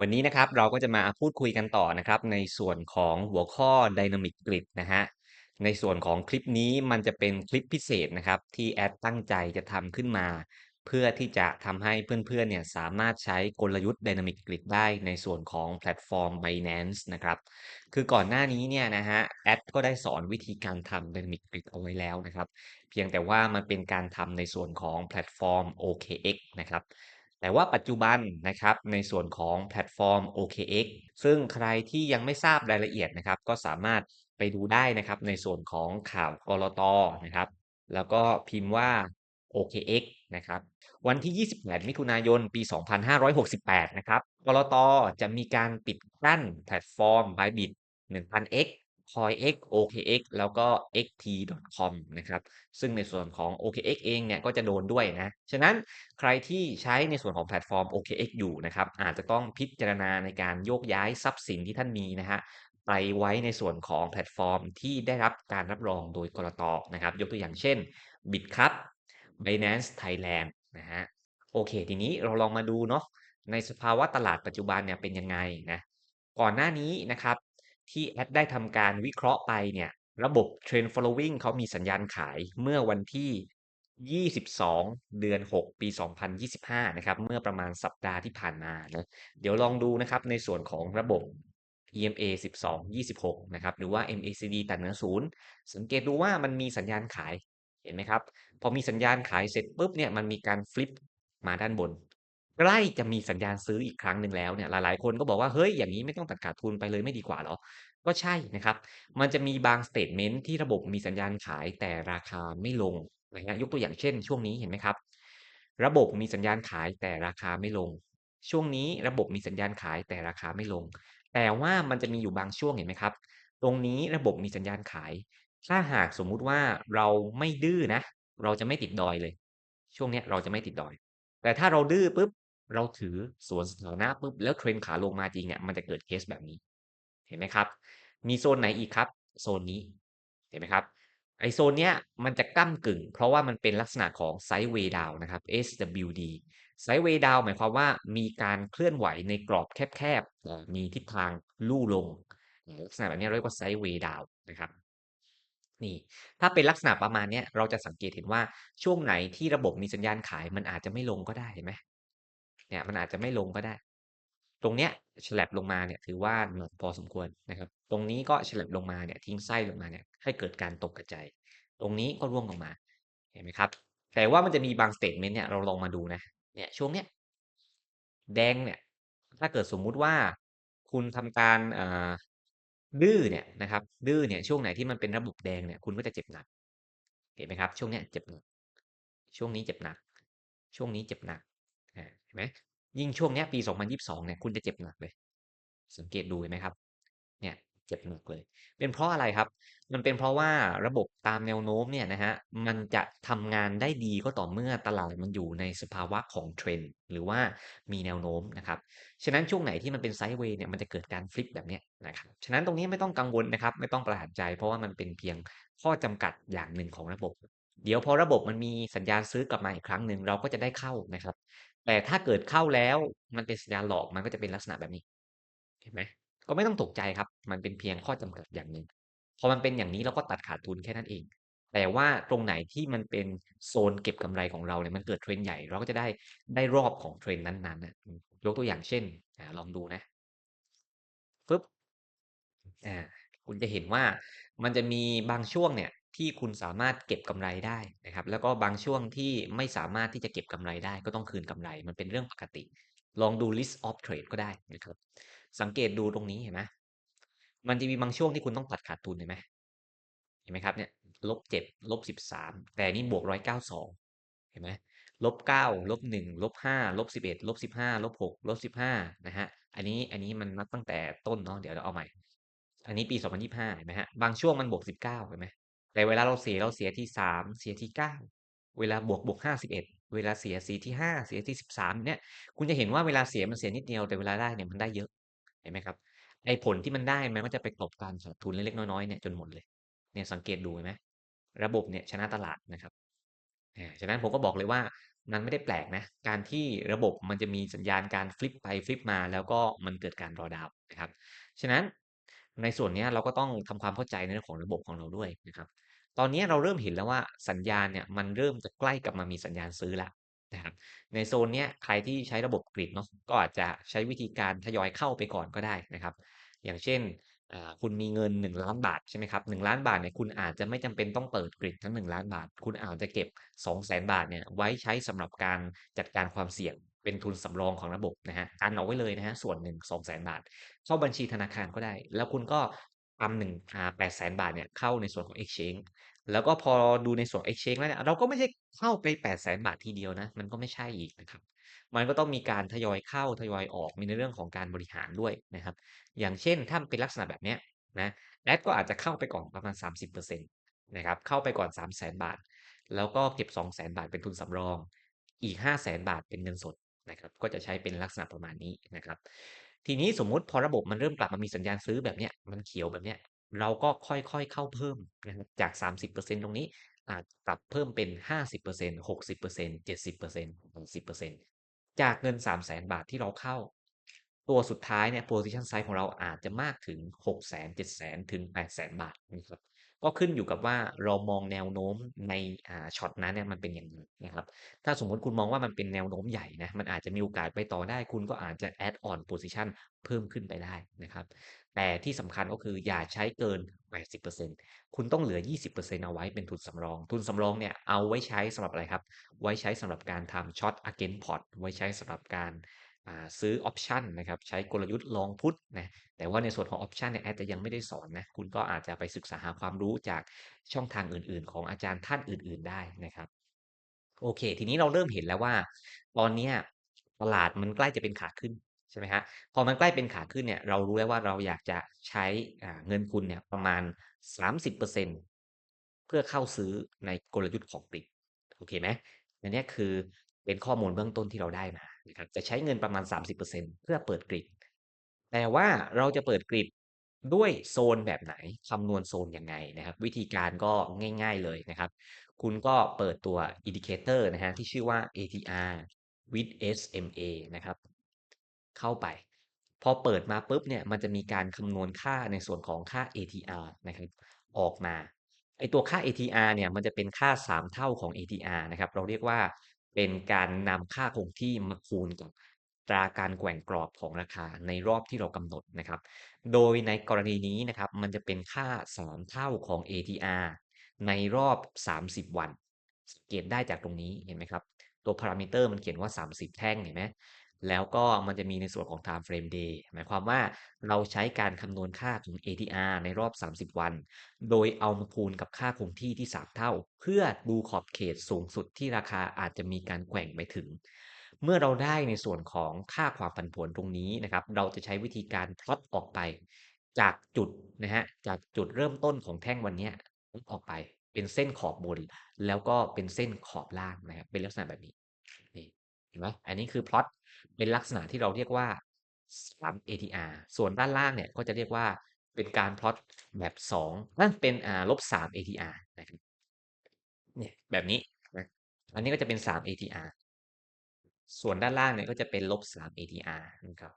วันนี้นะครับเราก็จะมาพูดคุยกันต่อนะครับ ในส่วนของหัวข้อ Dynamic Grid นะฮะในส่วนของคลิปนี้มันจะเป็นคลิปพิเศษนะครับ ที่แอดตั้งใจจะทำขึ้นมา เพื่อที่จะทำให้เพื่อนๆเนี่ยสามารถใช้กลยุทธ์ Dynamic Grid ได้ในส่วนของแพลตฟอร์ม Binance นะครับ คือก่อนหน้านี้เนี่ยนะฮะแอดก็ได้สอนวิธีการทำ Dynamic Grid เอาไว้แล้วนะครับ เพียงแต่ว่ามันเป็นการทำในส่วนของแพลตฟอร์ม OKX นะครับ แต่ว่าปัจจุบันนะครับในส่วนของแพลตฟอร์ม OKX ซึ่งใครที่ยังไม่ทราบรายละเอียดนะครับ ก็สามารถไปดูได้นะครับในส่วนของข่าวกลตนะครับ แล้วก็พิมพ์ว่า OKX นะครับวันที่ 28 มิถุนายน ปี 2568 นะครับกลตจะมีการปิดกั้นแพลตฟอร์ม Bybit 1000x CoinX OKX แล้วก็ xt.com นะครับ ซึ่งในส่วนของ OKX เองเนี่ยก็จะโดนด้วยนะ ฉะนั้นใครที่ใช้ในส่วนของแพลตฟอร์ม OKX อยู่นะครับ อาจจะต้องพิจารณาในการโยกย้ายทรัพย์สินที่ท่านมีนะฮะไปไว้ในส่วนของแพลตฟอร์มที่ได้รับการรับรองโดยกรตนะครับ ยกตัวอย่างเช่น Bitcup Binance Thailand นะฮะโอเค ทีนี้เราลองมาดูเนาะในสภาวะตลาดปัจจุบันเนี่ยเป็นยังไงนะก่อนหน้านี้นะครับ ที่แอดได้ทำการวิเคราะห์ไปเนี่ย ระบบ Trend Following เขามีสัญญาณขายเมื่อวันที่ 22 เดือน 6 ปี 2025 นะครับ เมื่อประมาณสัปดาห์ที่ผ่านมานะเดี๋ยวลองดูนะครับในส่วนของระบบ EMA 12 26 นะครับ หรือว่า MACD ตัดเหนือศูนย์สังเกตดูว่ามันมีสัญญาณขาย เห็นไหมครับ พอมีสัญญาณขายเสร็จปุ๊บเนี่ย มันมีการฟลิปมาด้านบน ใกล้จะมีสัญญาณซื้ออีกครั้งหนึ่งแล้วเนี่ยหลายๆ คนก็บอกว่าเฮ้ยอย่างนี้ไม่ต้องตัดขาดทุนไปเลยไม่ดีกว่าเหรอ ก็ใช่นะครับ มันจะมีบางสเตทเมนต์ที่ระบบมีสัญญาณขายแต่ราคาไม่ลงนะฮะยกตัวอย่างเช่น ช่วงนี้เห็นไหมครับ ระบบมีสัญญาณขายแต่ราคาไม่ลง ช่วงนี้ระบบมีสัญญาณขายแต่ราคาไม่ลง แต่ว่ามันจะมีอยู่บางช่วงเห็นไหมครับ ตรงนี้ระบบมีสัญญาณขาย ถ้าหากสมมุติว่าเราไม่ดื้อนะ เราจะไม่ติดดอยเลย ช่วงเนี้ยเราจะไม่ติดดอย แต่ถ้าเราดื้อปุ๊บ เราถือสวนสาธารณะปุ๊บแล้วเทรนขาลงมาจริงเนี่ยมันจะเกิดเคสแบบนี้ เห็นไหมครับ มีโซนไหนอีกครับ โซนนี้ เห็นไหมครับไอโซนเนี้ยมันจะก้ากึ่ง เพราะว่ามันเป็นลักษณะของไซด์เวดาวนะครับ SWD ไซด์เวดาวหมายความว่ามีการเคลื่อนไหวในกรอบแคบๆ มีทิศทางลู่ลง ลักษณะแบบนี้เรียกว่าไซด์เวดาวนะครับนี่ถ้าเป็นลักษณะประมาณเนี้ยเราจะสังเกตเห็นว่าช่วงไหนที่ระบบมีสัญญาณขายมันอาจจะไม่ลงก็ได้เห็นไหม เนี่ยมันอาจจะไม่ลงก็ได้ ตรงเนี้ยฉลับลงมาเนี่ยถือว่าหนักพอสมควรนะครับ ตรงนี้ก็ฉลับลงมาเนี่ยทิ้งไส้ลงมาเนี่ยให้เกิดการตกกระจายตรงนี้ก็ร่วงลงมาเห็นไหมครับ แต่ว่ามันจะมีบางสเตทเมนต์เนี่ยเราลองมาดูนะเนี่ยช่วงเนี้ยแดงเนี่ยถ้าเกิดสมมุติว่าคุณทำการดื้อเนี่ยนะครับดื้อเนี่ยช่วงไหนที่มันเป็นระบบแดงเนี่ยคุณก็จะเจ็บหนักเห็นไหมครับ ช่วงเนี้ยเจ็บหนักช่วงนี้เจ็บหนัก ช่วงนี้เจ็บหนัก ไหมยิ่งช่วงนี้ยปี 2022 เนี่ยคุณจะเจ็บหนักเลย สังเกตดูเห็นไหมครับ เนี่ยเจ็บหนักเลย เป็นเพราะอะไรครับ มันเป็นเพราะว่าระบบตามแนวโน้มเนี่ยนะฮะมันจะทำงานได้ดีก็ต่อเมื่อตลาดมันอยู่ในสภาวะของเทรนด์หรือว่ามีแนวโน้มนะครับฉะนั้นช่วงไหนที่มันเป็นไซด์เวย์เนี่ยมันจะเกิดการฟลิปแบบเนี้ยนะครับฉะนั้นตรงนี้ไม่ต้องกังวลนะครับ ไม่ต้องประหลาดใจ เพราะว่ามันเป็นเพียงข้อจำกัดอย่างหนึ่งของระบบ เดี๋ยวพอระบบมันมีสัญญาณซื้อกลับมาอีกครั้งหนึ่งเราก็จะได้เข้านะครับ แต่ถ้าเกิดเข้าแล้วมันเป็นสัญญาณหลอกมันก็จะเป็นลักษณะแบบนี้ เห็นไหมก็ไม่ต้องตกใจครับ มันเป็นเพียงข้อจำกัดอย่างหนึ่งพอมันเป็นอย่างนี้เราก็ตัดขาดทุนแค่นั้นเอง แต่ว่าตรงไหนที่มันเป็นโซนเก็บกำไรของเราเนี่ยมันเกิดเทรนใหญ่เราก็จะได้ได้รอบของเทรนนั้นๆนะยกตัวอย่างเช่นลองดูนะฟึบอ่าคุณจะเห็นว่ามันจะมีบางช่วงเนี่ย ที่คุณสามารถเก็บกำไรได้นะครับ แล้วก็บางช่วงที่ไม่สามารถที่จะเก็บกำไรได้ ก็ต้องคืนกำไรมันเป็นเรื่องปกติ ลองดู list of trade ก็ได้นะครับ สังเกตดูตรงนี้เห็นไหมมันจะมีบางช่วงที่คุณต้องตัดขาดทุนเห็นไหมเห็นไหมครับเนี่ยลบเจ็ดลบสิบสามแต่นี่บวกร้อยเก้าสองเห็นไหมลบเก้าลบหนึ่งลบห้าลบสิบเอ็ดลบสิบห้าลบหกลบสิบห้านะฮะอันนี้อันนี้มันนับตั้งแต่ต้นเนาะเดี๋ยวเราเอาใหม่ อันนี้ปีสองพันยี่ห้าเห็นไหมฮะบางช่วงมันบวกสิบเก้าเห็นไหม แต่เวลาเราเสียเราเสียที่สามเสียที่เก้าเวลาบวกบวกห้าสิบเอ็ดเวลาเสียสีที่ห้าเสียที่สิบสามเนี่ย คุณจะเห็นว่าเวลาเสียมันเสียนิดเดียวแต่เวลาได้เนี่ยมันได้เยอะเห็นไหมครับไอ้ผลที่มันได้มันก็จะไปกลบการขาดทุนเล็กๆน้อยๆเนี่ยจนหมดเลยเนี่ยสังเกตดูไหมระบบเนี่ยชนะตลาดนะครับอ่าฉะนั้นผมก็บอกเลยว่ามันไม่ได้แปลกนะ การที่ระบบมันจะมีสัญญาณการฟลิปไปฟลิปมา แล้วก็มันเกิดการ drawdown นะครับ ฉะนั้นในส่วนเนี้ยเราก็ต้องทำความเข้าใจในเรื่องของระบบของเราด้วยนะครับ ตอนนี้เราเริ่มเห็นแล้วว่าสัญญาณเนี่ยมันเริ่มจะใกล้กลับมามีสัญญาณซื้อแล้วนะครับในโซนเนี้ยใครที่ใช้ระบบ Grid เนาะก็อาจจะใช้วิธีการทยอยเข้าไปก่อนก็ได้นะครับ อย่างเช่นคุณมีเงิน1,000,000บาทใช่ไหมครับ1,000,000บาทเนี่ยคุณอาจจะไม่จำเป็นต้องเปิด Grid ทั้ง1,000,000บาท คุณอาจจะเก็บ 200,000บาทเนี่ยไว้ใช้สำหรับการจัดการความเสี่ยงเป็นทุนสำรองของระบบนะครับกันเอาไว้เลยนะครับส่วนหนึ่ง200,000บาท เข้าบัญชีธนาคารก็ได้ แล้วคุณก็ ทำ1อ่า800,000บาทเนี่ยเข้าในส่วนของ exchange แล้วก็พอดูในส่วน exchange แล้วเนี่ยเราก็ไม่ใช่เข้าไป800,000บาททีเดียวนะ มันก็ไม่ใช่อีกนะครับ มันก็ต้องมีการทยอยเข้าทยอยออกมีในเรื่องของการบริหารด้วยนะครับ อย่างเช่นถ้าเป็นลักษณะแบบเนี้ยนะแอดก็อาจจะเข้าไปก่อนประมาณ 30%นะครับเข้าไปก่อน 300,000บาท แล้วก็เก็บ 200,000บาทเป็นทุนสำรอง อีก 500,000บาทเป็นเงินสดนะครับก็จะใช้เป็นลักษณะประมาณนี้นะครับ ทีนี้สมมุติพอระบบมันเริ่มกลับมามีสัญญาณซื้อแบบเนี้ยมันเขียวแบบเนี้ยเราก็ค่อยๆเข้าเพิ่มนะครับจาก 30%ตรงนี้อาจปรับเพิ่มเป็น 50% 60% 70% 80%จากเงิน 300,000 บาทที่เราเข้า ตัวสุดท้ายเนี่ย position size ของเราอาจจะมากถึง 600,000 700,000 ถึง 800,000 บาทนะครับ ก็ขึ้นอยู่กับว่าเรามองแนวโน้มในอ่าช็อตนั้นเนี่ยมันเป็นอยังไงนะครับ ถ้าสมมติคุณมองว่ามันเป็นแนวโน้มใหญ่นะมันอาจจะมีโอกาสไปต่อได้ คุณก็อาจจะ add on position เพิ่มขึ้นไปได้นะครับ แต่ที่สำคัญก็คืออย่าใช้เกิน 80%คุณต้องเหลือ 20%เอาไว้เป็นทุนสำรอง ทุนสำรองเนี่ยเอาไว้ใช้สำหรับอะไรครับ ไว้ใช้สำหรับการทำ Short against port ไว้ใช้สำหรับการ ซื้อออปชันนะครับใช้กลยุทธ์ Long Put นะแต่ว่าในส่วนของออปชันเนี่ยแอดจะยังไม่ได้สอนนะคุณก็อาจจะไปศึกษาหาความรู้จากช่องทางอื่น ๆ ของอาจารย์ท่านอื่น ๆ ได้นะครับโอเค ทีนี้เราเริ่มเห็นแล้วว่า ตอนนี้ตลาดมันใกล้จะเป็นขาขึ้นใช่ไหมครับพอมันใกล้เป็นขาขึ้นเนี่ยเรารู้แล้วว่าเราอยากจะใช้เงินทุนเนี่ยประมาณ 30%เพื่อเข้าซื้อในกลยุทธ์ของ Grid โอเคไหม?อันเนี้ยคือเป็นข้อมูลเบื้องต้นที่เราได้มา นะครับจะใช้เงินประมาณ 30%เพื่อเปิด Grid แต่ว่าเราจะเปิด Grid ด้วยโซนแบบไหนคำนวณโซนยังไงนะครับ วิธีการก็ง่ายๆเลยนะครับ คุณก็เปิดตัว Indicator นะครับที่ชื่อว่า ATR with SMA นะครับ เข้าไป พอเปิดมาปุ๊บเนี่ยมันจะมีการคำนวณค่าในส่วนของค่า ATR นะครับออกมาไอ้ตัวค่า ATR เนี่ยมันจะเป็นค่า 3 เท่าของ ATR นะครับ เราเรียกว่า เป็นการนำค่าคงที่มาคูณกับตราการแกว่งกรอบของราคาในรอบที่เรากำหนดนะครับ โดยในกรณีนี้นะครับ มันจะเป็นค่า 3 เท่าของ ATR ในรอบ 30 วันสังเกตได้จากตรงนี้เห็นไหมครับ ตัวพารามิเตอร์มันเขียนว่า 30 แท่งเห็นไหม แล้วก็มันจะมีในส่วนของ Time Frame Day หมายความว่าเราใช้การคำนวณค่าของ ATR ในรอบ 30 วัน โดยเอามาคูณกับค่าคงที่ที่ 3 เท่า เพื่อดูขอบเขตสูงสุดที่ราคาอาจจะมีการแกว่งไปถึง เมื่อเราได้ในส่วนของค่าความผันผวนตรงนี้นะครับ เราจะใช้วิธีการพลอตออกไป จากจุดนะครับจากจุดเริ่มต้นของแท่งวันนี้ออกไปเป็นเส้นขอบบน แล้วก็เป็นเส้นขอบล่างนะครับเป็นลักษณะแบบนี้นี่เห็นไหมอันนี้คือพลอต เป็นลักษณะที่เราเรียกว่า3 ATR ส่วนด้านล่างเนี่ยก็จะเรียกว่าเป็นการพลอตแบบ2เอ๊ยเป็นอ่า -3 ATR นะครับเนี่ยแบบนี้นะอันนี้ก็จะเป็น3 ATR ส่วนด้านล่างเนี่ยก็จะเป็นลบ -3 ATR นะครับ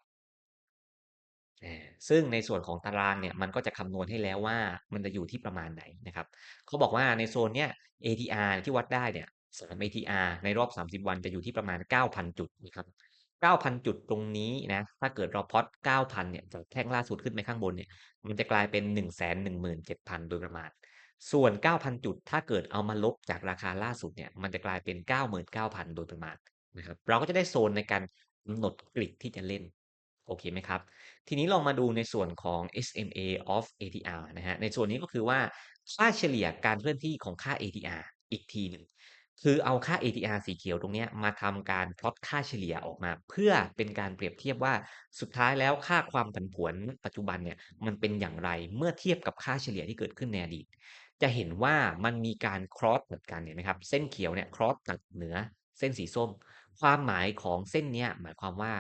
ซึ่งในส่วนของตารางเนี่ยมันก็จะคำนวณให้แล้วว่ามันจะอยู่ที่ประมาณไหนนะครับเขาบอกว่าในโซนเนี้ย ATR ที่วัดได้เนี่ย3 ATR ในรอบ 30 วันจะอยู่ที่ประมาณ 9,000 จุดนะครับ 9,000 จุดตรงนี้นะ ถ้าเกิดเราพอต9,000 เนี่ยจากแท่งล่าสุดขึ้นไปข้างบนเนี่ย มันจะกลายเป็น 117,000 โดยประมาณ ส่วน 9,000 จุด ถ้าเกิดเอามาลบจากราคาล่าสุดเนี่ย มันจะกลายเป็น 99,000 โดยประมาณนะครับ เราก็จะได้โซนในการกำหนด Grid ที่จะเล่น โอเคไหมครับ ทีนี้ลองมาดูในส่วนของ SMA of ATR นะครับในส่วนนี้ก็คือว่าค่าเฉลี่ยการเคลื่อนที่ของค่า ATR อีกทีหนึ่ง คือเอาค่า ATR สีเขียวตรงนี้มาทำการพลอตค่าเฉลี่ยออกมา เพื่อเป็นการเปรียบเทียบว่าสุดท้ายแล้วค่าความผันผวนปัจจุบันเนี่ยมันเป็นอย่างไรเมื่อเทียบกับค่าเฉลี่ยที่เกิดขึ้นในอดีต จะเห็นว่ามันมีการครอสเหมือนกันเห็นไหมครับ เส้นเขียวเนี่ยครอสจากเหนือเส้นสีส้ม ความหมายของเส้นเนี้ยหมายความว่า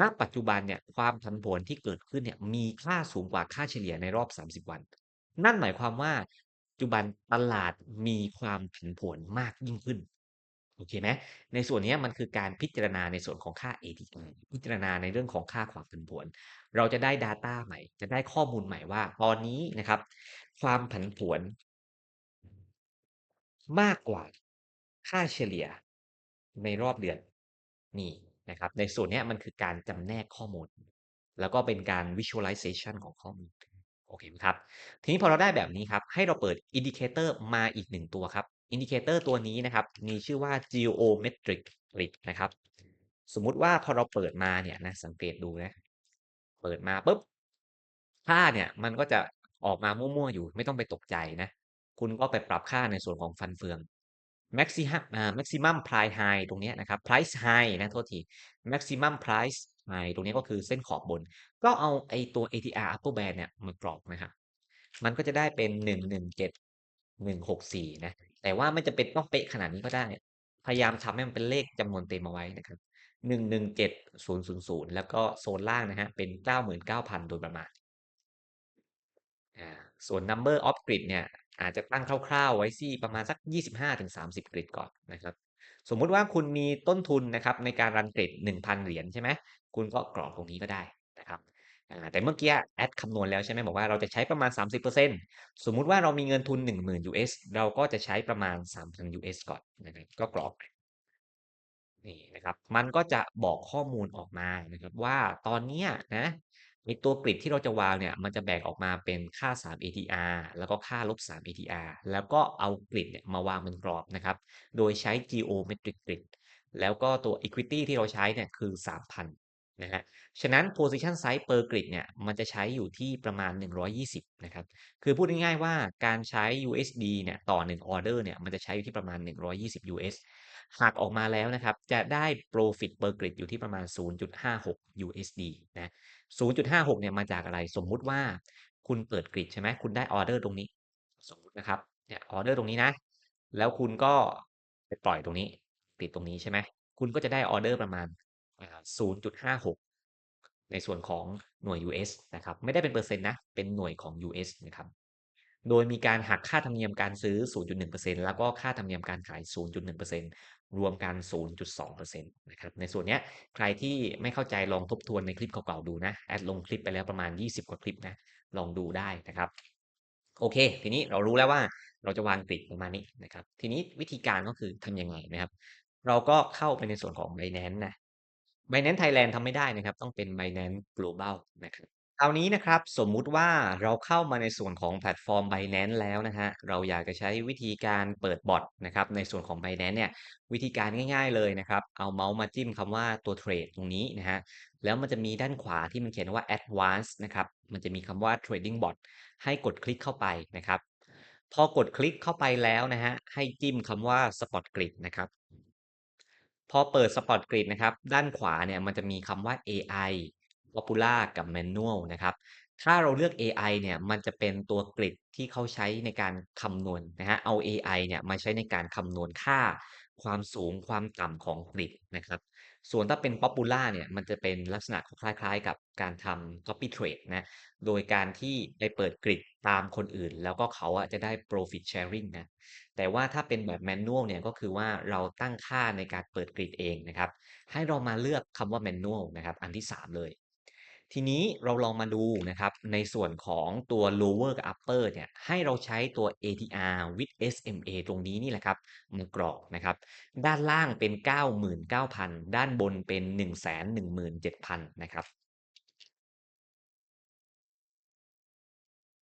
ณ ปัจจุบันเนี่ยความผันผวนที่เกิดขึ้นเนี่ยมีค่าสูงกว่าค่าเฉลี่ยในรอบ 30 วัน นั่นหมายความว่า จจุบันตลาดมีความผันผวนมากยิ่งขึ้นโอเคไหมในส่วนนี้มันคือการพิจารณาในส่วนของค่า ATR พิจารณาในเรื่องของค่าความผันผวน เราจะได้ Data ใหม่ จะได้ข้อมูลใหม่ว่า ตอนนี้นะครับ ความผันผวน มากกว่าค่าเฉลี่ยในรอบเดือนนี่นะครับ ในส่วนนี้มันคือการจำแนกข้อมูล แล้วก็เป็นการ visualization ของข้อมูล โอเคไหมครับ ทีนี้พอเราได้แบบนี้ครับ ให้เราเปิด Indicator มาอีก1ตัวครับ Indicator ตัวนี้นะครับ มีชื่อว่า Geometric Grid นะครับ สมมุติว่าพอเราเปิดมาเนี่ยนะ สังเกตดูนะ เปิดมาปุ๊บ ค่าเนี่ยมันก็จะออกมามั่วๆอยู่ ไม่ต้องไปตกใจนะ คุณก็ไปปรับค่าในส่วนของฟันเฟือง Maxi อ่า Maximum Price High ตรงนี้นะครับ Price High นะโทษที Maximum Price High ตรงนี้ก็คือเส้นขอบบน ก็เอาไอ้ตัว ATR Upper Band เนี่ยมากรอกนะครับ มันก็จะได้เป็น117,164นะ แต่ว่าไม่จำเป็นต้องเป๊ะขนาดนี้ก็ได้ พยายามทำให้มันเป็นเลขจำนวนเต็มเอาไว้นะครับ117,000แล้วก็โซนล่างนะครับเป็น99,000โดยประมาณอ่าส่วน Number of Grid เนี่ยอาจจะตั้งคร่าวๆไว้ที่ประมาณสัก 25-30 Grid ก่อนนะครับ สมมุติว่าคุณมีต้นทุนนะครับในการรัน Grid 1,000 เหรียญใช่ไหม คุณก็กรอกตรงนี้ก็ได้นะครับอ่าแต่เมื่อกี้แอดคำนวณแล้วใช่ไหมบอกว่าเราจะใช้ประมาณ 30%สมมุติว่าเรามีเงินทุน 10,000 US เราก็จะใช้ประมาณ 3,000 US ก่อนนะครับก็กรอกนี่นะครับ มันก็จะบอกข้อมูลออกมานะครับว่าตอนเนี้ยนะไอ้ตัว Grid ที่เราจะวางเนี่ย มันจะแบ่งออกมาเป็นค่า 3 ATR แล้วก็ค่าลบ 3 ATR แล้วก็เอา Grid เนี่ยมาวางเป็นกรอบนะครับ โดยใช้ Geometric Grid แล้วก็ตัว Equity ที่เราใช้เนี่ยคือ 3,000 นะครับฉะนั้น Position Size per Grid เนี่ย มันจะใช้อยู่ที่ประมาณ 120 นะครับ คือพูดง่ายๆว่าการใช้ USD เนี่ย ต่อ1ออร์เดอร์เนี่ย มันจะใช้อยู่ที่ประมาณ 120 US หักออกมาแล้วนะครับ จะได้ Profit per Grid อยู่ที่ประมาณ 0.56 USD นะ 0.56 เนี่ย มาจากอะไร สมมุติว่าคุณเปิด Grid ใช่ไหม คุณได้ออเดอร์ตรงนี้ สมมตินะครับ เนี่ย ออเดอร์ตรงนี้นะ แล้วคุณก็ไปปล่อยตรงนี้ติดตรงนี้ใช่ไหม คุณก็จะได้ออเดอร์ประมาณ 0.56 ในส่วนของหน่วย US นะครับ ไม่ได้เป็นเปอร์เซ็นต์นะ เป็นหน่วยของ US นะครับ โดยมีการหักค่าธรรมเนียมการซื้อ 0.1%แล้วก็ค่าธรรมเนียมการขาย 0.1%รวมกัน 0.2%นะครับ ในส่วนเนี้ยใครที่ไม่เข้าใจลองทบทวนในคลิปเก่าๆดูนะ แอดลงคลิปไปแล้วประมาณ 20 กว่าคลิปนะ ลองดูได้นะครับโอเค ทีนี้เรารู้แล้วว่าเราจะวาง Grid ประมาณนี้นะครับ ทีนี้วิธีการก็คือทำยังไงนะครับ เราก็เข้าไปในส่วนของ Binance นะ Binance Thailand ทำไม่ได้นะครับ ต้องเป็น Binance Global นะครับคราวนี้นะครับสมมุติว่าเราเข้ามาในส่วนของแพลตฟอร์ม Binance แล้วนะครับเราอยากจะใช้วิธีการเปิดบอตนะครับในส่วนของ Binance เนี่ยวิธีการง่าย ๆเลยนะครับเอาเมาส์มาจิ้มคำว่าตัวเทรดตรงนี้นะครับแล้วมันจะมีด้านขวาที่มันเขียนว่า Advanced นะครับมันจะมีคำว่า Trading Bot ให้กดคลิกเข้าไปนะครับพอกดคลิกเข้าไปแล้วนะครับให้จิ้มคำว่า Spot Grid นะครับ พอเปิด Spot Grid นะครับ ด้านขวาเนี่ยมันจะมีคำว่า AI Popular กับ Manual นะครับ ถ้าเราเลือก AI เนี่ยมันจะเป็นตัว Grid ที่เขาใช้ในการคำนวณนะครับเอา AI เนี่ยมาใช้ในการคำนวณค่าความสูงความต่ำของ Grid นะครับ ส่วนถ้าเป็น Popular เนี่ยมันจะเป็นลักษณะคล้ายๆ กับการทำ Copy Trade นะโดยการที่ไปเปิด Grid ตามคนอื่น แล้วก็เขาอะจะได้ Profit Sharing นะ แต่ว่าถ้าเป็นแบบ Manual เนี่ยก็คือว่าเราตั้งค่าในการเปิด Grid เองนะครับ ให้เรามาเลือกคำว่า Manual นะครับ อันที่ 3 เลย ทีนี้เราลองมาดูนะครับ ในส่วนของตัว Lower กับ Upper เนี่ยให้เราใช้ตัว ATR with SMA ตรงนี้นี่แหละครับมากรอกนะครับ ด้านล่างเป็น 99,000 ด้านบนเป็น 117,000 นะครับ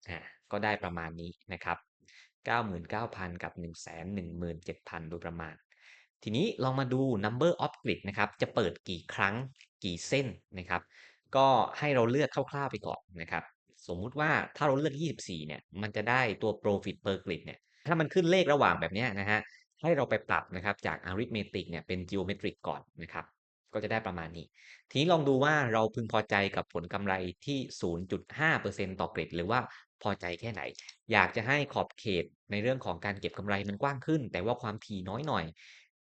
อาก็ได้ประมาณนี้นะครับ 99,000 กับ 117,000 โดยประมาณ ทีนี้ลองมาดู Number of Grid นะครับ จะเปิดกี่ครั้งกี่เส้นนะครับ ก็ให้เราเลือกคร่าวๆไปก่อนนะครับ สมมุติว่าถ้าเราเลือก 24 เนี่ย มันจะได้ตัว Profit per Grid เนี่ย ถ้ามันขึ้นเลขระหว่างแบบนี้นะครับให้เราไปปรับนะครับจาก Arithmetic เนี่ยเป็น Geometric ก่อนนะครับ ก็จะได้ประมาณนี้ ทีนี้ลองดูว่าเราพึงพอใจกับผลกำไรที่ 0.5%ต่อ Grid หรือว่าพอใจแค่ไหน อยากจะให้ขอบเขตในเรื่องของการเก็บกำไรมันกว้างขึ้น แต่ว่าความถี่น้อยหน่อย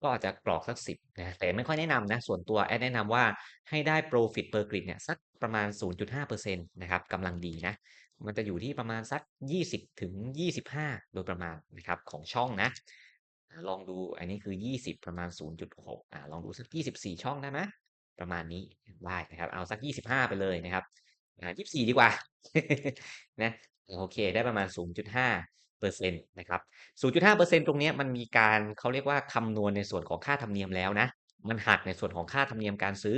ก็อาจจะกรอกสัก10นะแต่ไม่ค่อยแนะนำนะ ส่วนตัวแอดแนะนำว่าให้ได้ Profit per Grid เนี่ยสักประมาณ 0.5%นะครับกำลังดีนะมันจะอยู่ที่ประมาณสัก 20-25 โดยประมาณนะครับของช่องนะ ลองดูอันนี้คือ 20 ประมาณ 0.6อ่าลองดูสัก 24 ช่องได้ไหมประมาณนี้ได้นะครับ เอาสัก 25 ไปเลยนะครับอ่า24 ดีกว่านะโอเค ได้ประมาณ 0.5เปอร์เซ็นต์นะครับ 0.5เปอร์เซ็นต์ตรงนี้มันมีการเขาเรียกว่าคำนวณในส่วนของค่าธรรมเนียมแล้วนะ มันหักในส่วนของค่าธรรมเนียมการซื้อ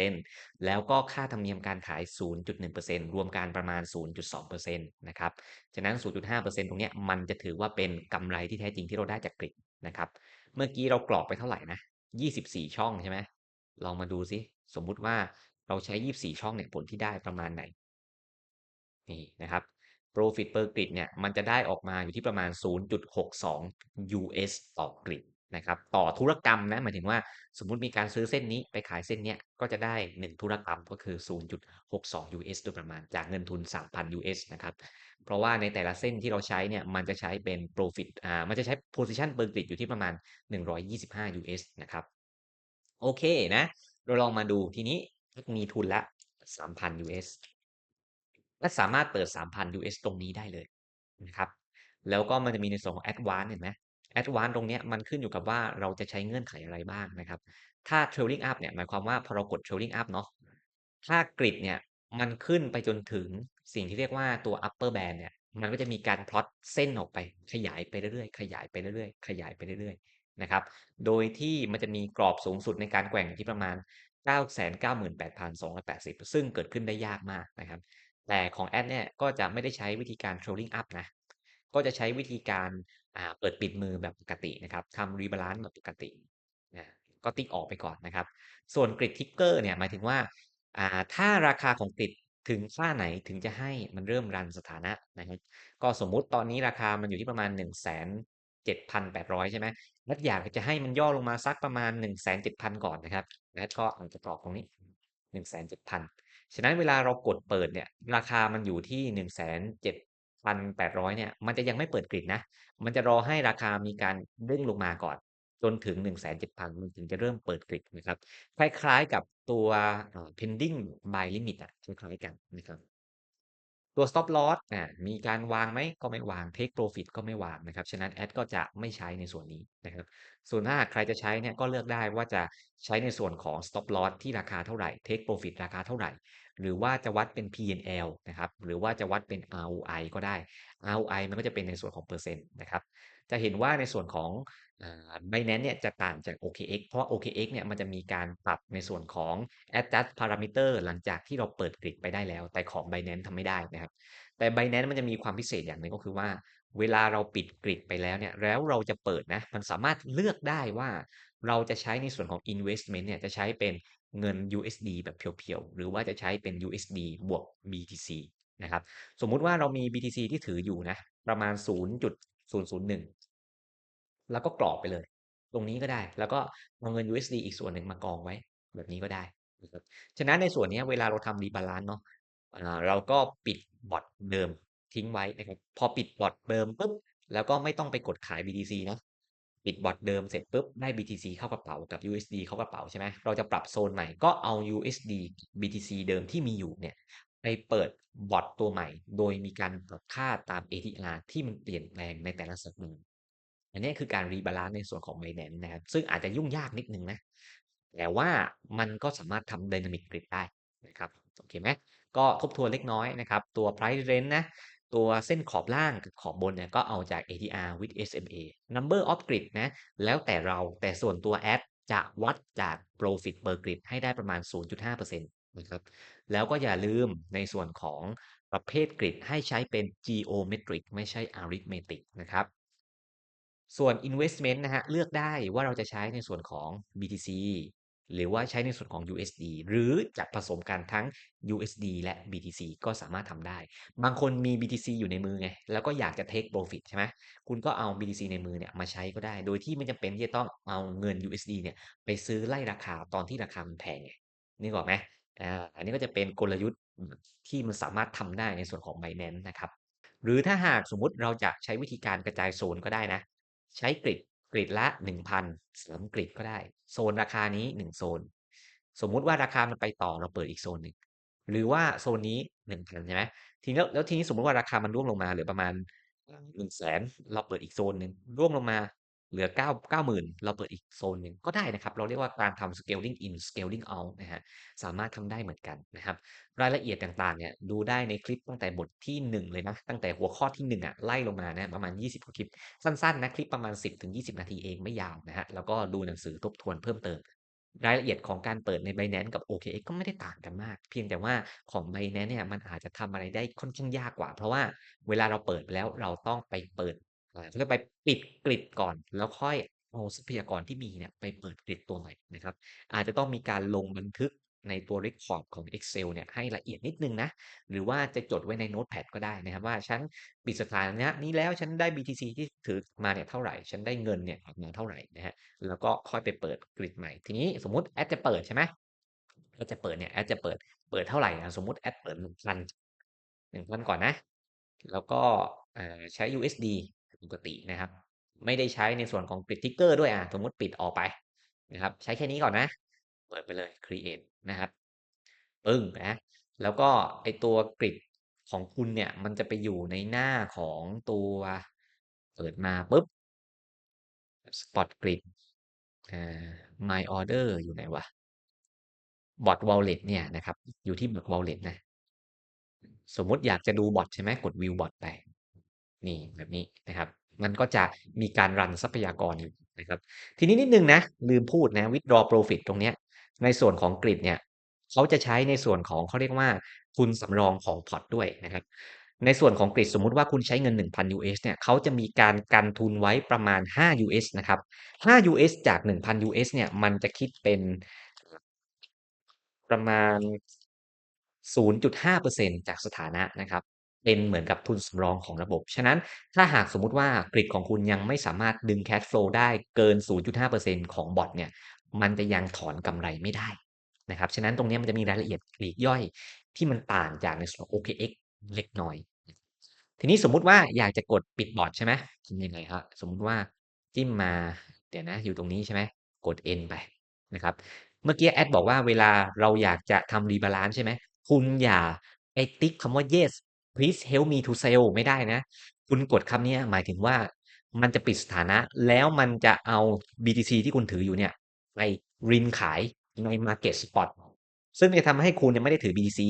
0.1%แล้วก็ค่าธรรมเนียมการขาย 0.1%รวมกันประมาณ 0.2%นะครับ ฉะนั้น 0.5%ตรงนี้มันจะถือว่าเป็นกำไรที่แท้จริงที่เราได้จากกริดนะครับ เมื่อกี้เรากรอกไปเท่าไหร่นะ 24 ช่องใช่ไหมลองมาดูซิ สมมุติว่าเราใช้ 24 ช่องเนี่ยผลที่ได้ประมาณไหน นี่นะครับ Profit per grid เนี่ย มันจะได้ออกมาอยู่ที่ประมาณ 0.62 US ต่อกริด นะครับต่อธุรกรรมนะหมายถึงว่าสมมุติมีการซื้อเส้นนี้ไปขายเส้นเนี้ยก็จะได้ 1 ธุรกรรมก็คือ 0.62 US โดยประมาณจากเงินทุน 3,000 US นะครับเพราะว่าในแต่ละเส้นที่เราใช้เนี่ยมันจะใช้เป็น profit อ่ามันจะใช้ position per grid อยู่ที่ประมาณ 125 US นะครับโอเคนะเราลองมาดูทีนี้มีทุนละ 3,000 US และสามารถเปิด 3,000 US ตรงนี้ได้เลยนะครับแล้วก็มันจะมีในส่วนของ Advance เห็นไหม Advance ตรงนี้มันขึ้นอยู่กับว่าเราจะใช้เงื่อนไขอะไรบ้างนะครับ ถ้า Trailing Up เนี่ยหมายความว่าพอเรากด Trailing Up เนาะถ้ากริดเนี่ยมันขึ้นไปจนถึงสิ่งที่เรียกว่าตัว Upper Band เนี่ยมันก็จะมีการพลอตเส้นออกไปขยายไปเรื่อยๆ ขยายไปเรื่อยๆ ขยายไปเรื่อยๆนะครับ โดยที่มันจะมีกรอบสูงสุดในการแกว่งอยู่ที่ประมาณ 998,280 ซึ่งเกิดขึ้นได้ยากมากนะครับ แต่ของแอดเนี่ยก็จะไม่ได้ใช้วิธีการ trolling up นะ ก็จะใช้วิธีการ เปิดปิดมือแบบปกตินะครับทำ rebalance แบบปกตินะก็ติ๊กออกไปก่อนนะครับ ส่วน grid ticker เนี่ยหมายถึงว่าอ่าถ้าราคาของ grid ถึงค่าไหนถึงจะให้มันเริ่มรันสถานะนะครับ ก็สมมุติตอนนี้ราคามันอยู่ที่ประมาณ1,7,800ใช่ไหมแอดอยากจะให้มันย่อลงมาสักประมาณ1,700,000ก่อนนะครับแอดก็อาจจะกรอกตรงนี้1,700,000ฉะนั้นเวลาเรากดเปิดเนี่ย ราคามันอยู่ที่1,7,800เนี่ยมันจะยังไม่เปิดกริดนะ มันจะรอให้ราคามีการเด้งลงมาก่อน จนถึง 1,700,000มันถึงจะเริ่มเปิดกริดนะครับ คล้ายๆกับตัว pending buy limit อะคล้ายๆกันนะครับตัว stop loss อ่ามีการวางไหมก็ไม่วาง take profit ก็ไม่วางนะครับ ฉะนั้นแอดก็จะไม่ใช้ในส่วนนี้นะครับ ส่วนถ้าใครจะใช้เนี่ยก็เลือกได้ว่าจะใช้ในส่วนของ stop loss ที่ราคาเท่าไหร่ take profit ราคาเท่าไหร่หรือว่าจะวัดเป็น P&L นะครับ หรือว่าจะวัดเป็น ROI ก็ได้ ROI มันก็จะเป็นในส่วนของเปอร์เซ็นต์นะครับ จะเห็นว่าในส่วนของอ่า Binance เนี่ยจะต่างจาก OKX เพราะว่า OKX เนี่ยมันจะมีการปรับในส่วนของ adjust parameter หลังจากที่เราเปิดกริดไปได้แล้ว แต่ของ Binance ทำไม่ได้นะครับ แต่ Binance มันจะมีความพิเศษอย่างหนึ่งก็คือว่า เวลาเราปิดกริดไปแล้วเนี่ยแล้วเราจะเปิดนะ มันสามารถเลือกได้ว่า เราจะใช้ในส่วนของ investment เนี่ยจะใช้เป็นเงิน USD แบบเพียวๆ หรือว่าจะใช้เป็น USD บวก BTC นะครับสมมุติว่าเรามี BTC ที่ถืออยู่นะ ประมาณ 0.001 แล้วก็กรอกไปเลย ตรงนี้ก็ได้ แล้วก็เอาเงิน USD อีกส่วนหนึ่งมากองไว้ แบบนี้ก็ได้นะครับฉะนั้นในส่วนนี้เวลาเราทำ rebalance เนาะเราก็ปิดบอทเดิมทิ้งไว้นะครับพอปิดบอทเดิมปุ๊บแล้วก็ไม่ต้องไปกดขาย BTC นะ ปิดบอทเดิมเสร็จปุ๊บได้ BTC เข้ากระเป๋ากับ USD เข้ากระเป๋าใช่ไหมเราจะปรับโซนใหม่ก็เอา USD BTC เดิมที่มีอยู่เนี่ยไปเปิดบอทตัวใหม่ โดยมีการปรับค่าตาม ATR ที่มันเปลี่ยนแปลงในแต่ละสัปดาห์อันนี้คือการรีบาลานซ์ในส่วนของ Binance นะครับ ซึ่งอาจจะยุ่งยากนิดนึงนะ แต่ว่ามันก็สามารถทำ Dynamic Grid ได้นะครับ โอเคไหมก็ทบทวนเล็กน้อยนะครับ ตัว Price Range นะ ตัวเส้นขอบล่างกับขอบบนเนี่ยก็เอาจาก ATR with SMA Number of Grid นะ แล้วแต่เราแต่ส่วนตัว Ad จะวัดจาก Profit per Grid ให้ได้ประมาณ 0.5%นะครับแล้วก็อย่าลืมในส่วนของประเภทกริดให้ใช้เป็น geometric ไม่ใช่ arithmetic นะครับ ส่วน investment นะฮะเลือกได้ว่าเราจะใช้ในส่วนของ BTC หรือว่าใช้ในส่วนของ USD หรือจะผสมกันทั้ง USD และ BTC ก็สามารถทำได้ บางคนมี BTC อยู่ในมือไง แล้วก็อยากจะ take profit ใช่ไหมคุณก็เอา BTC ในมือเนี่ยมาใช้ก็ได้ โดยที่ไม่จำเป็นที่จะต้องเอาเงิน USD เนี่ยไปซื้อไล่ราคาตอนที่ราคามันแพงไงนึกออกไหมอ่าอันนี้ก็จะเป็นกลยุทธ์ที่มันสามารถทำได้ในส่วนของ Binance นะครับหรือถ้าหากสมมุติเราจะใช้วิธีการกระจายโซนก็ได้นะ ใช้กริด กริดละ1,000เสริมกริดก็ได้ โซนราคานี้1โซน สมมุติว่าราคามันไปต่อเราเปิดอีกโซนหนึ่งหรือว่าโซนนี้1,000ใช่ไหมทีนี้แล้วทีนี้สมมติว่าราคามันร่วงลงมาเหลือประมาณ1 0 0 0 0แสนเราเปิดอีกโซนหนึ่งร่วงลงมา เหลือ 9 90,000 เราเปิดอีกโซนหนึ่งก็ได้นะครับ เราเรียกว่าการทำ scaling in scaling out นะครับสามารถทำได้เหมือนกันนะครับ รายละเอียดต่างๆ เนี่ยดูได้ในคลิปตั้งแต่บทที่ 1 เลยนะ ตั้งแต่หัวข้อที่ 1อะไล่ลงมานะ ประมาณ 20กว่าคลิป สั้นๆ นะ คลิปประมาณ 10-20 นาทีเองไม่ยาวนะครับแล้วก็ดูหนังสือทบทวนเพิ่มเติมรายละเอียดของการเปิดใน Binance กับ OKX ก็ไม่ได้ต่างกันมาก เพียงแต่ว่าของ Binance เนี่ยมันอาจจะทำอะไรได้ค่อนข้างยากกว่า เพราะว่าเวลาเราเปิดไปแล้วเราต้องไปเปิด เขาเรียกไปปิดกริดก่อน แล้วค่อยเอาทรัพยากรที่มีเนี่ยไปเปิดกริดตัวใหม่นะครับ อาจจะต้องมีการลงบันทึกในตัว Record ของ Excel เนี่ยให้ละเอียดนิดนึงนะ หรือว่าจะจดไว้ในโน้ตแพดก็ได้นะครับ ว่าฉันปิดสถานะนี้แล้วฉันได้ BTC ที่ถือมาเนี่ยเท่าไหร่ ฉันได้เงินเนี่ยออกมาเท่าไหร่นะครับแล้วก็ค่อยไปเปิดกริดใหม่ ทีนี้สมมติแอดจะเปิดใช่ไหมแอดจะเปิดเนี่ยแอดจะเปิดเปิดเท่าไหรอะสมมติแอดเปิด1,000 1,000ก่อนนะ แล้วก็ใช้ USD ปกตินะครับ ไม่ได้ใช้ในส่วนของปิดทิกเกอร์ด้วยอ่าสมมติปิดออกไปนะครับ ใช้แค่นี้ก่อนนะ เปิดไปเลยครีเอตนะครับ ปึ้งนะ แล้วก็ไอตัวกริดของคุณเนี่ย มันจะไปอยู่ในหน้าของตัวเปิดมาปุ๊บ Spot Grid อ่า My Order อยู่ไหนวะ Bot Wallet เนี่ยนะครับ อยู่ที่ Bot Wallet นะ สมมติอยากจะดูบอตใช่ไหมกด View Bot ไป นี่แบบนี้นะครับมันก็จะมีการรันทรัพยากรอยู่นะครับ ทีนี้นิดนึงนะ ลืมพูดนะ Withdraw Profit ตรงเนี้ย ในส่วนของกริดเนี่ยเขาจะใช้ในส่วนของเขาเรียกว่าทุนสำรองของพอร์ตด้วยนะครับ ในส่วนของกริดสมมุติว่าคุณใช้เงิน 1,000 US เนี่ยเขาจะมีการกันทุนไว้ประมาณ 5 US นะครับ 5 US จาก 1,000 US เนี่ย มันจะคิดเป็นประมาณ 0.5%จากสถานะนะครับ เป็นเหมือนกับทุนสำรองของระบบ ฉะนั้นถ้าหากสมมุติว่ากริดของคุณยังไม่สามารถดึง Cash Flow ได้เกิน 0.5%ของบอตเนี่ย มันจะยังถอนกำไรไม่ได้นะครับ ฉะนั้นตรงนี้มันจะมีรายละเอียดปลีกย่อยที่มันต่างจากในส่วน OKX เล็กน้อย ทีนี้สมมุติว่าอยากจะกดปิดบอตใช่ไหมทำยังไงครับ สมมุติว่าจิ้มมาเดี๋ยวนะอยู่ตรงนี้ใช่ไหมกด N ไปนะครับ เมื่อกี้แอดบอกว่าเวลาเราอยากจะทำ Rebalance ใช่ไหมคุณอย่าไปติ๊กคำว่า Yes please help me to sell ไม่ได้นะ คุณกดคำนี้หมายถึงว่ามันจะปิดสถานะ แล้วมันจะเอา BTC ที่คุณถืออยู่เนี่ยไปรินขายใน Market Spot ซึ่งจะทำให้คุณเนี่ยไม่ได้ถือ BTC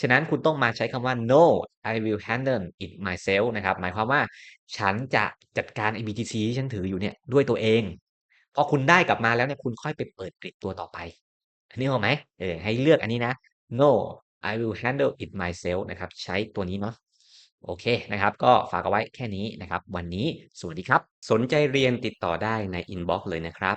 ฉะนั้นคุณต้องมาใช้คำว่า No I will handle it myself นะครับ หมายความว่าฉันจะจัดการไอ้ BTC ที่ฉันถืออยู่เนี่ยด้วยตัวเอง พอคุณได้กลับมาแล้วเนี่ยคุณค่อยไปเปิดกริดตัวต่อไป อันึกออกไหมเออให้เลือกอันนี้นะ No I will handle it myself นะครับ ใช้ตัวนี้เนาะโอเคนะครับ ก็ฝากเอาไว้แค่นี้นะครับ วันนี้สวัสดีครับ สนใจเรียนติดต่อได้ในอินบ็อกซ์เลยนะครับ